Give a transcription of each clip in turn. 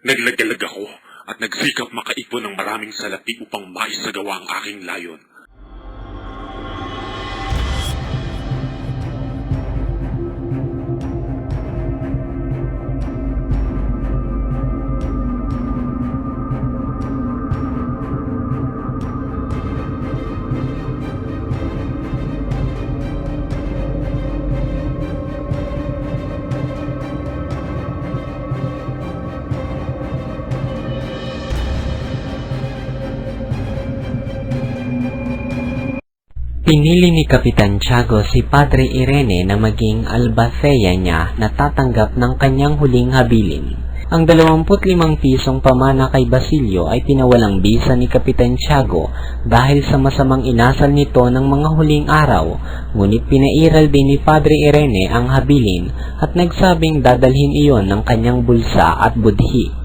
Naglagalag ako at nagsikap makaipon ng maraming salapi upang maisagawa ang aking layon. Pinili ni Kapitan Tiago si Padre Irene na maging albathea niya na tatanggap ng kanyang huling habilin. Ang 25 pisong pamana kay Basilio ay pinawalang bisa ni Kapitan Tiago dahil sa masamang inasal nito ng mga huling araw, ngunit pinairal din ni Padre Irene ang habilin at nagsabing dadalhin iyon ng kanyang bulsa at budhi.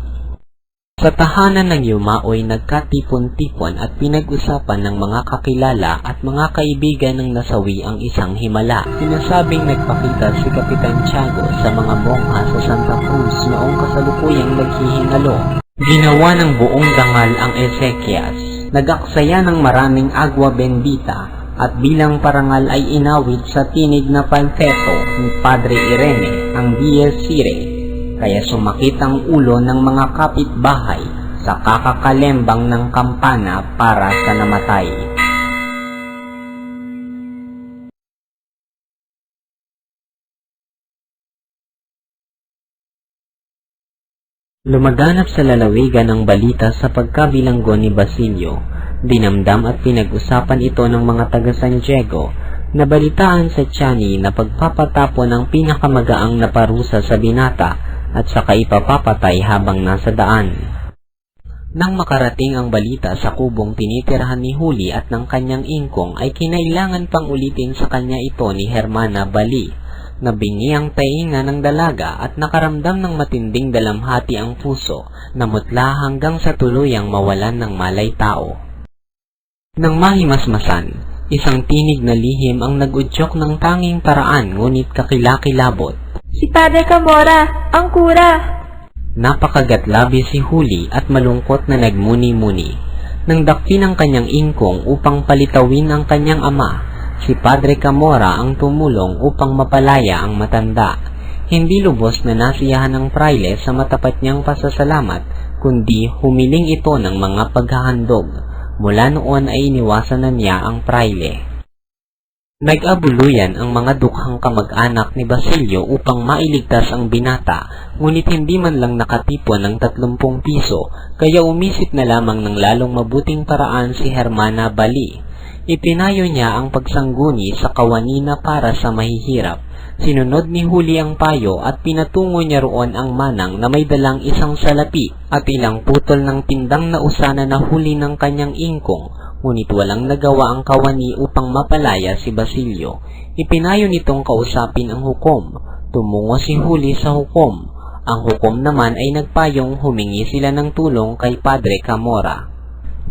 Sa tahanan ng Yumaoy nagkatipon-tipon at pinag-usapan ng mga kakilala at mga kaibigan ng nasawi ang isang himala. Sinasabing nagpakita si Kapitan Tiago sa mga mongha sa Santa Cruz noong kasalukuyang naghihingalo. Ginawa ng buong dangal ang Ezequias. Nagaksaya ng maraming agwa bendita at bilang parangal ay inawit sa tinig na palteto ni Padre Irene ang Dies Irae kaya sumakit ang ulo ng mga kapitbahay sa kakakalembang ng kampana para sa namatay. Lumaganap sa lalawigan ang balita sa pagkabilanggo ni Basilio. Dinamdam at pinag-usapan ito ng mga taga San Diego na balitaan sa Tiani na pagpapatapon ng pinakamagaang na parusa sa binata at saka ipapapatay habang nasa daan. Nang makarating ang balita sa kubong tinitirahan ni Huli at ng kanyang ingkong ay kinailangan pang ulitin sa kanya ito ni Hermana Bali. Nabingi ang tainga ng dalaga at nakaramdam ng matinding dalamhati ang puso na mutla hanggang sa tuluyang mawalan ng malay tao. Nang mahimasmasan, isang tinig na lihim ang nag-udyok ng tanging paraan ngunit kakilakilabot. Si Padre Camora, ang kura. Napakagatlabi si Huli at malungkot na nagmuni-muni. Nang dakpin ang kanyang ingkong upang palitawin ang kanyang ama, si Padre Camora ang tumulong upang mapalaya ang matanda. Hindi lubos na nasiyahan ng praile sa matapat niyang pasasalamat, kundi humiling ito ng mga paghahandog. Mula noon ay iniwasan na niya ang praile. Nag-abuluyan ang mga dukhang kamag-anak ni Basilio upang mailigtas ang binata, ngunit hindi man lang nakatipon ng 30 piso, kaya umisip na lamang ng lalong mabuting paraan si Hermana Bali. Ipinayo niya ang pagsangguni sa kawanina para sa mahihirap. Sinunod ni Huli ang payo at pinatungo niya roon ang manang na may dalang isang salapi at ilang putol ng tindang na usana na huli ng kanyang ingkong ngunit walang nagawa ang kawani upang mapalaya si Basilio. Ipinayo nitong kausapin ang hukom. Tumungo si Huli sa hukom. Ang hukom naman ay nagpayong humingi sila ng tulong kay Padre Camora.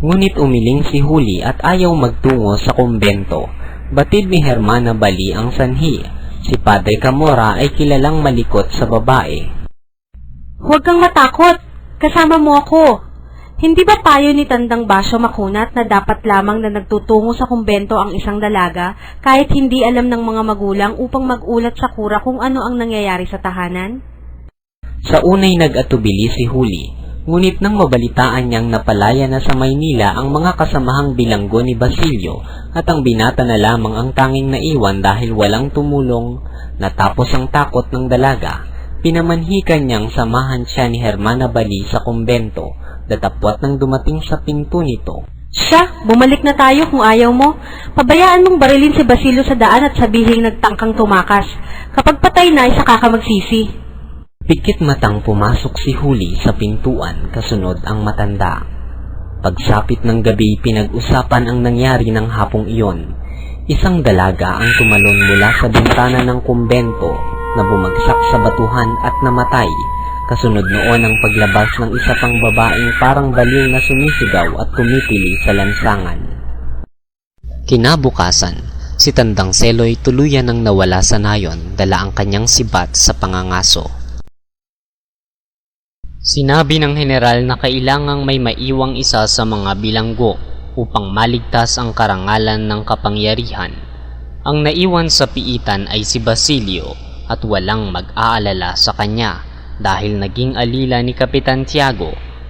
Ngunit umiling si Huli at ayaw magtungo sa kumbento. Batid ni Hermana Bali ang sanhi. Si Padre Camora ay kilalang malikot sa babae. Huwag kang matakot. Kasama mo ako. Hindi ba payo ni Tandang Basyo Makunat na dapat lamang na nagtutungo sa kumbento ang isang dalaga kahit hindi alam ng mga magulang upang magulat sa kura kung ano ang nangyayari sa tahanan? Sa unay nag-atubili si Huli, ngunit nang mabalitaan niyang napalaya na sa Maynila ang mga kasamahang bilanggo ni Basilio at ang binata na lamang ang tanging naiwan dahil walang tumulong, natapos ang takot ng dalaga, pinamanhikan niyang samahan siya ni Hermana Bali sa kumbento, datapwat nang dumating sa pinto nito. Siya, bumalik na tayo kung ayaw mo. Pabayaan mong barilin si Basilio sa daan at sabihing nagtangkang tumakas. Kapag patay na, isa ka magsisi. Pikit matang pumasok si Huli sa pintuan kasunod ang matanda. Pagsapit ng gabi pinag-usapan ang nangyari ng hapong iyon. Isang dalaga ang tumalon mula sa bintana ng kumbento na bumagsak sa batuhan at namatay. Kasunod noon ang paglabas ng isa pang babaeng parang baliw na sumisigaw at tumitili sa lansangan. Kinabukasan, si Tandang Seloy tuluyan ng nawala sa nayon dala ang kanyang sibat sa pangangaso. Sinabi ng general na kailangang may maiwang isa sa mga bilanggo upang maligtas ang karangalan ng kapangyarihan. Ang naiwan sa piitan ay si Basilio at walang mag-aalala sa kanya dahil naging alila ni Kapitan Tiago